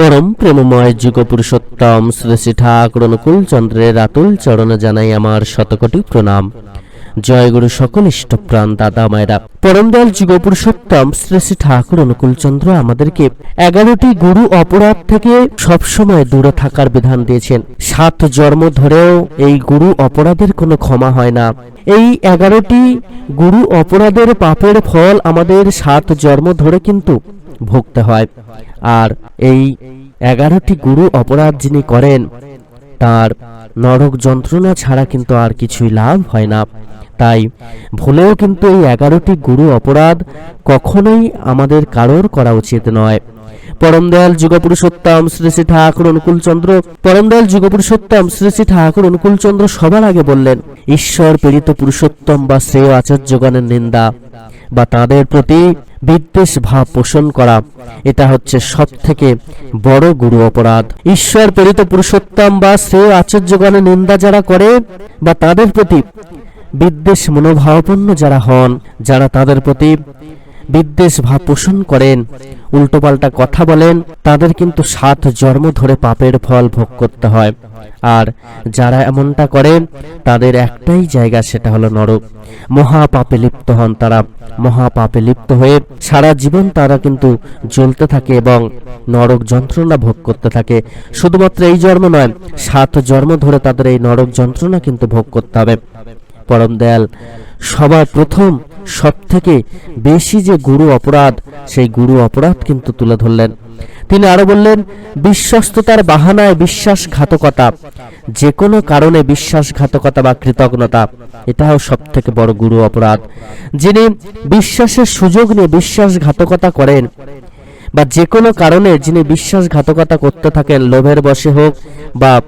পরম প্রেমময় যুগ পুরুষোত্তম শ্রী ঠাকুর অনুকূল চন্দ্রের আতুল চরণে জানাই আমার শতকোটি প্রণাম। জয় গুরু সকল ইষ্টপ্রাণ দাদা মায়েরা। পরম দয়াল যুগ পুরুষোত্তম শ্রী ঠাকুর অনুকূল চন্দ্র আমাদেরকে এগারোটি গুরু অপরাধ থেকে সবসময় দূরে থাকার বিধান দিয়েছেন। সাত জন্ম ধরেও এই গুরু অপরাধের কোনো ক্ষমা হয় না। এই এগারোটি গুরু অপরাধের পাপের ফল আমাদের সাত জন্ম ধরে কিন্তু ভুগতে হয়। আর এই এগারোটি গুরু অপরাধ যিনি করেন, তার নরক যন্ত্রণা ছাড়া কিন্তু আর কিছুই লাভ হয় না। তাই ভুলেও কিন্তু এই এগারোটি গুরু অপরাধ কখনোই আমাদের কারোর করা উচিত নয়। পরম দয়াল যুগপুরুষোত্তম শ্রী শ্রী ঠাকুর অনুকূল চন্দ্র পরম দয়াল যুগপুরুষোত্তম শ্রী শ্রী ঠাকুর অনুকূল চন্দ্র সবার আগে বললেন, ঈশ্বর প্রেরিত পুরুষোত্তম বা শ্রেয় আচার্যগণের নিন্দা। বা তাদের প্রতি বিদ্বেষ ভাব পোষণ করা, এটা হচ্ছে সব থেকে বড় গুরু অপরাধ। ঈশ্বর প্রেরিত পুরুষোত্তম বা শ্রেয় আচার্যগণের নিন্দা যারা করে বা তাদের প্রতি বিদ্বেষ মনোভাবাপন্ন যারা হন, যারা তাদের প্রতি বিদ্বেষ ভাব পোষণ করেন। উল্টোপাল্টা কথা বলেন, তাদের কিন্তু সাত জন্ম ধরে পাপের ফল ভোগ করতে হয়। আর যারা এমনটা করেন তাদের একটাই জায়গা সেটা হলো নরক। মহাপাপে লিপ্ত হন তারা। মহাপাপে লিপ্ত হয়ে সারা জীবন তারা কিন্তু জ্বলতে থাকে এবং নরক যন্ত্রণা ভোগ করতে থাকে। শুধুমাত্র এই জন্ম নয়, সাত জন্ম ধরে তাদের এই নরক যন্ত্রণা কিন্তু ভোগ করতে হবে। পরম দয়াল, সবার প্রথম সব থেকে বেশি যে গুরু অপরাধ, সেই গুরু অপরাধ কিন্তু তুলে ধরলেন। তিনি আরও বললেন, বিশ্বস্ততার বাহানায় বিশ্বাসঘাতকতা যে কোনো কারণে বিশ্বাসঘাতকতা বা কৃতজ্ঞতা, এটাও সব থেকে বড় গুরু অপরাধ। যিনি বিশ্বাসের সুযোগ নিয়ে বিশ্বাসঘাতকতা করেন, বা যে কোনো কারণে যিনি বিশ্বাসঘাতকতা করতে থাকেন, লোভের বশে হোক, বা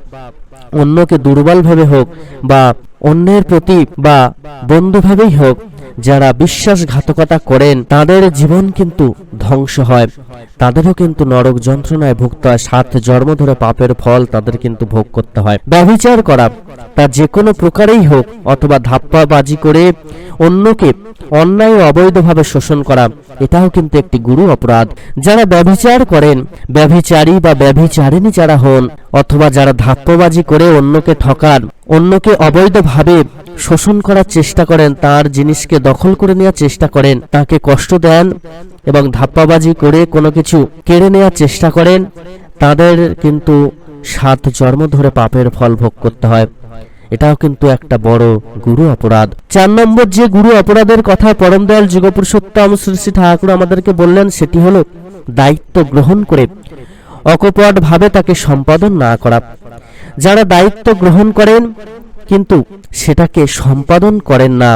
অন্যকে দুর্বল ভেবে হোক, বা অন্যের প্রতি বা বন্ধু ভেবেই হোক যারা বিশ্বাসঘাতকতা করেন, তাদের জীবন কিন্তু ধ্বংস হয়। তাদেরও কিন্তু নরক যন্ত্রণায় ভুগতে হয়। সাত জন্ম ধরে পাপের ফল তাদের কিন্তু ভোগ করতে হয়। ব্যভিচার করা, তা যে কোনো প্রকারেই হোক, অথবা ধাপ্পাবাজি করে অন্যকে অন্যায় অবৈধভাবে শোষণ করা এটাও কিন্তু একটি গুরু অপরাধ। যারা ব্যভিচার করেন, ব্যভিচারী বা ব্যভিচারিণী যারা হন, অথবা যারা ধাপ্পবাজি করে অন্যকে ঠকান, অন্যকে অবৈধভাবে শোষণ করার চেষ্টা করেন, তার জিনিসকে দখল করে নেওয়ার চেষ্টা করেন, তাকে কষ্ট দেন এবং ধাপ্পাবাজি করে কোনো কিছু কেড়ে নেওয়ার চেষ্টা করেন, তাদের কিন্তু সাত জন্ম ধরে পাপের ফল ভোগ করতে হয়। এটাও কিন্তু একটা বড় গুরু অপরাধ। চার নম্বর যে গুরু অপরাধের কথা পরম দয়াল যুগপুরুষোত্তম শ্রী শ্রী ঠাকুর আমাদেরকে বললেন, সেটি হলো দায়িত্ব গ্রহণ করে অকপট ভাবে তাকে সম্পাদন না করা। যারা দায়িত্ব গ্রহণ করেন, কিন্তু সেটাকে সম্পাদন করেন না।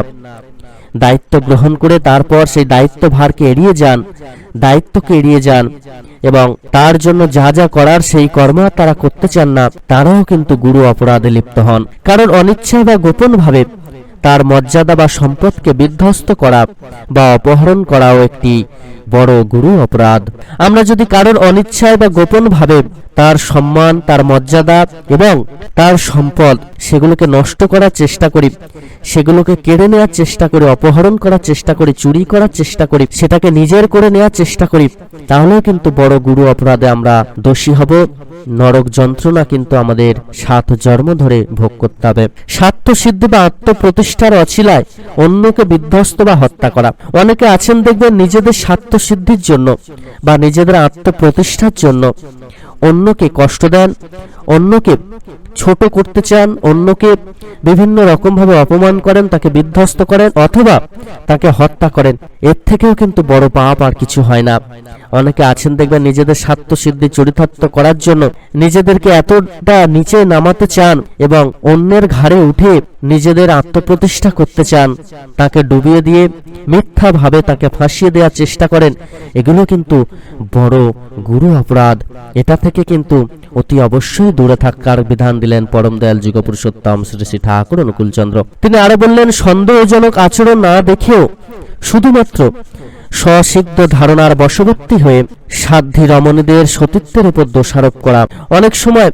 দায়িত্ব গ্রহণ করে তারপর সেই দায়িত্ব ভারকে এড়িয়ে যান, দায়িত্বকে এড়িয়ে যান এবং তার জন্য যা যা করার সেই কর্ম তারা করতে চান না, তারাও কিন্তু গুরু অপরাধে লিপ্ত হন। কারণ অনিচ্ছা বা গোপনভাবে তার মর্যাদা বা সম্পদকে বিধ্বস্ত করা বা অপহরণ করাও একটি বড় গুরু অপরাধ। আমরা যদি কারোর অনিচ্ছায় বা গোপনভাবে তার সম্মান, তার মর্যাদা এবং তার সম্পদ সেগুলোকে নষ্ট করার চেষ্টা করি, সেগুলোকে কেড়ে নেওয়ার চেষ্টা করি, অপহরণ করার চেষ্টা করি, চুরি করার চেষ্টা করি, সেটাকে নিজের করে নেওয়ার চেষ্টা করি, তাহলেও কিন্তু বড় গুরু অপরাধে আমরা দোষী হব। নরক যন্ত্রণা কিন্তু আমাদের সাত জন্ম ধরে ভোগ করতে হবে। স্বার্থ সিদ্ধি বা আত্মপ্রতিষ্ঠার অছিলায় অন্যকে বিধ্বস্ত বা হত্যা করা। অনেকে আছেন দেখবেন নিজেদের স্বার্থ সিদ্ধির জন্য বা নিজেদের আত্মপ্রতিষ্ঠার জন্য। অন্যকে কষ্ট দেন অন্যকে ছোট করতে চান, অন্যকে বিভিন্ন রকমভাবে অপমান করেন, তাকে বিধ্বস্ত করেন, অথবা তাকে হত্যা করেন, এর থেকেও কিন্তু বড় পাপ আর কিছু হয় না। অনেকে আছেন দেখবেন নিজেদের স্বার্থ সিদ্ধি চরিতার্থ করার জন্য নিজেদেরকে এতটা নিচে নামাতে চান এবং অন্যের ঘাড়ে উঠে নিজেদের আত্মপ্রতিষ্ঠা করতে চান। তাকে ডুবিয়ে দিয়ে মিথ্যা ভাবে তাকে ফাঁসিয়ে দেওয়ার চেষ্টা করেন, এগুলো কিন্তু বড় গুরু অপরাধ। এটা থেকে কিন্তু অতি অবশ্যই দূরে থাকার বিধান দিলেন পরম দয়াল যুগ পুরুষোত্তম শ্রী শ্রী ঠাকুর অনুকূলচন্দ্র। তিনি আরও বললেন, সন্দেহজনক আচরণ না দেখেও শুধুমাত্র স্বসিদ্ধ ধারণার বশবর্তী হয়ে সাধ্যী রমণীদের সতীত্বের উপর দোষারোপ করা। অনেক সময়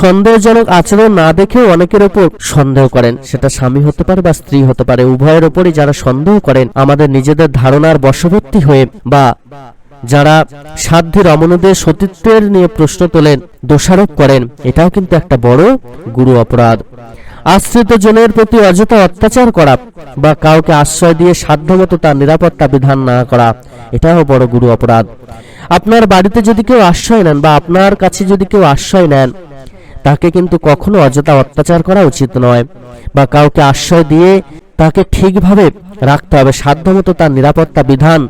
সন্দেহজনক আচরণ না দেখেও অনেকের উপর সন্দেহ করেন। সেটা স্বামী হতে পারে বা স্ত্রী হতে পারে। উভয়ের উপরই যারা সন্দেহ করেন, আমাদের নিজেদের ধারণার বশবর্তী হয়ে বা যারা সাধ্যের অমনদের সতীত্বের নিয়ে প্রশ্ন তোলেন, দোষারোপ করেন, এটাও কিন্তু একটা বড় গুরু অপরাধ। আশ্রিত জনের প্রতি অযথা অত্যাচার করা বা কাউকে আশ্রয় দিয়ে সাধ্যমতো তার নিরাপত্তা বিধান না করা, এটাও বড় গুরু অপরাধ। আপনার বাড়িতে যদি কেউ আশ্রয় নেন বা আপনার কাছে যদি কেউ আশ্রয় নেন, তাকে কিন্তু কখনো অযথা অত্যাচার করা উচিত নয় বা কাউকে আশ্রয় দিয়ে তাকে ঠিকভাবে রাখতে হবে, সাধ্যমতো তার নিরাপত্তা বিধান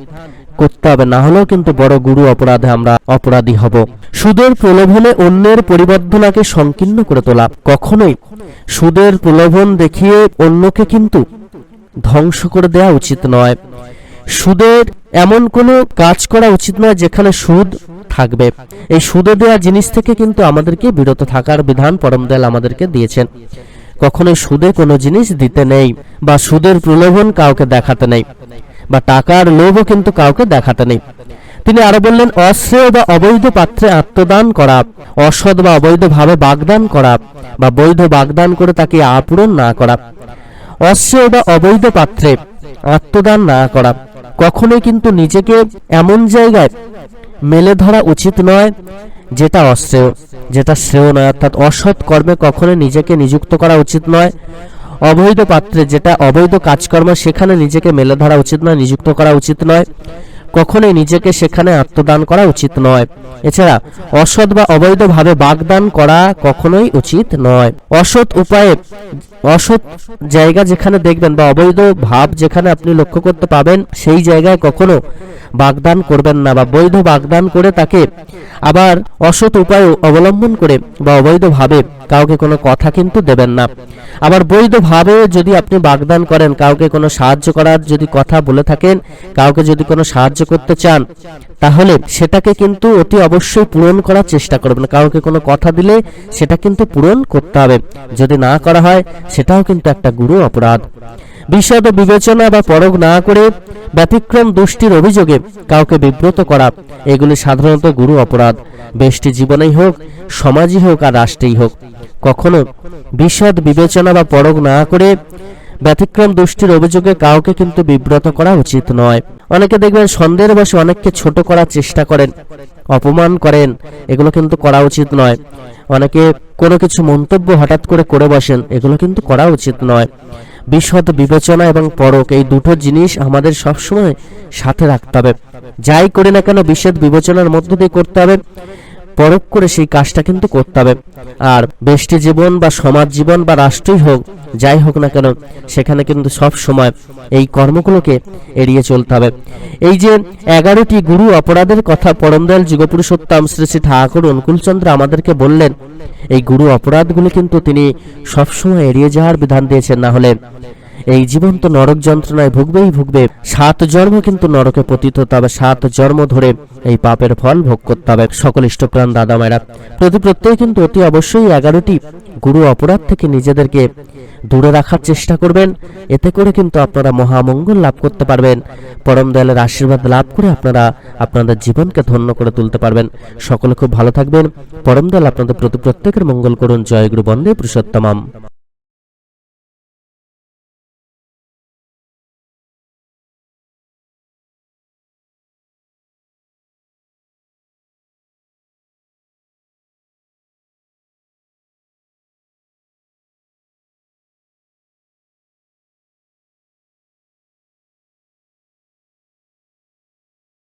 করতে হবে, না হলেও কিন্তু বড় গুরু অপরাধে আমরা অপরাধী হব। সুদের প্রলোভনে অন্যের পরিবর্ধনাকে সংকীর্ণ করে তোলা, কখনোই। সুদের প্রলোভন দেখিয়ে অন্যকে কিন্তু ধ্বংস করে দেওয়া উচিত নয়। সুদের এমন কোনো কাজ করা উচিত নয় যেখানে সুদ থাকবে। এই সুদে দেওয়া জিনিস থেকে কিন্তু আমাদেরকে বিরত থাকার বিধান পরমদয়াল আমাদেরকে দিয়েছেন। কখনোই সুদে কোনো জিনিস দিতে নেই বা সুদের প্রলোভন কাউকে দেখাতে নেই। বা টাকার লোভও কিন্তু কাউকে দেখাতে নেই। তিনি আরও বললেন, অশ্রেয় বা অবৈধ পাত্রে আত্মদান করা, অসৎ বা অবৈধভাবে বাগদান করা বা বৈধ বাগদান করে তাকে আপূরণ না করা, অশ্রেয় বা অবৈধ পাত্রে আত্মদান না করা, কখনোই কিন্তু নিজেকে এমন জায়গায় মেলে ধরা উচিত নয় যেটা অশ্রেয়, যেটা শ্রেয় নয়। অর্থাৎ অসৎ কর্মে কখনো নিজেকে নিযুক্ত করা উচিত নয়। অবৈধ পাত্রে যেটা অবৈধ কাজকর্ম, সেখানে নিজেকে মেলে ধরা উচিত নয়, নিযুক্ত করা উচিত নয়। কখনোই নিজেকে সেখানে আত্মদান করা উচিত নয়। এছাড়া, অসৎ বা অবৈধভাবে বাগদান করা কখনোই উচিত নয়। অসৎ উপায়ে, অসৎ জায়গা যেখানে দেখবেন বা অবৈধ ভাব যেখানে আপনি লক্ষ্য করতে পাবেন, সেই জায়গায় কখনো বাগদান করবেন না বা বৈধ বাগদান করে তাকে আবার অসৎ উপায় অবলম্বন করে বা অবৈধভাবে কাউকে কোনো কথা কিন্তু দেবেন না। আবার বৈধভাবে যদি আপনি বাগদান করেন, কাউকে কোনো সাহায্য করার যদি কথা বলে থাকেন, কাউকে যদি কোনো সাহায্য করতে চান, তাহলে সেটাকে কিন্তু অতি অবশ্যই পূরণ করার চেষ্টা করবেন। কাউকে কোনো কথা দিলে সেটা কিন্তু পূরণ করতে হবে। যদি না করা হয়, সেটাও কিন্তু একটা গুরু অপরাধ। বিশদ বিবেচনা বা পরখ না করে ব্যতিক্রম দুষ্টির অভিযোগে কাউকে বিব্রত করা, এগুলি সাধারণত গুরু অপরাধ। বেষ্টি জীবনেই হোক, সমাজই হোক আর রাষ্ট্রেই হোক। কখনো বিশদ বিবেচনা বা পরখ না করে ব্যতিক্রম দুষ্টির অভিযোগে কাউকে কিন্তু বিব্রত করা উচিত নয়। অনেকে দেখবেন সন্দেহের বসে অনেককে ছোট করার চেষ্টা করেন, অপমান করেন, এগুলো কিন্তু করা উচিত নয়। অনেকে কোনো কিছু মন্তব্য হঠাৎ করে করে বসেন, এগুলো কিন্তু করা উচিত নয়। বিশদ বিবেচনা এবং পরক এই দুটো জিনিস আমাদের সবসময় সাথে রাখতে হবে। যাই করি না কেন বিশদ বিবেচনার মধ্য দিয়ে করতে হবে। পরখ করে সেই কাজটা কিন্তু করতে হবে। আর ব্যষ্টি জীবন বা সমাজ জীবন বা রাষ্ট্রই হোক, যাই হোক না কেন, সেখানে কিন্তু সব সময় এই কর্মগুলোকে এড়িয়ে চলতে হবে। এই যে এগারোটি গুরু অপরাধের কথা পরমদয়াল যুগপুরুষোত্তম শ্রী শ্রী ঠাকুর অনুকূলচন্দ্র আমাদেরকে বললেন, এই গুরু অপরাধগুলো কিন্তু তিনি সবসময় এড়িয়ে যাওয়ার বিধান দিয়েছেন। না হলে এই জীবন তো নরক যন্ত্রণায় ভুগবেই ভুগবে। সাত জন্ম কিন্তু নরকে পতিত হতে হবে সাত জন্ম ধরে এই পাপের ফল ভোগ করতে হবে সকল ইষ্টপ্রাণ দাদা মায়েরা। প্রতি প্রত্যেকে কিন্তু অতি অবশ্যই এগারোটি গুরু অপরাধ থেকে নিজেদেরকে দূরে রাখার চেষ্টা করবেন। এতে করে কিন্তু আপনারা মহামঙ্গল লাভ করতে পারবেন। পরম দয়ালের আশীর্বাদ লাভ করে আপনারা আপনাদের জীবনকে ধন্য করে তুলতে পারবেন। সকলে খুব ভালো থাকবেন। পরম দয়াল আপনাদের প্রতি প্রত্যেকের মঙ্গল করুন। জয় গুরু বন্দে পুরুষোত্তমাম।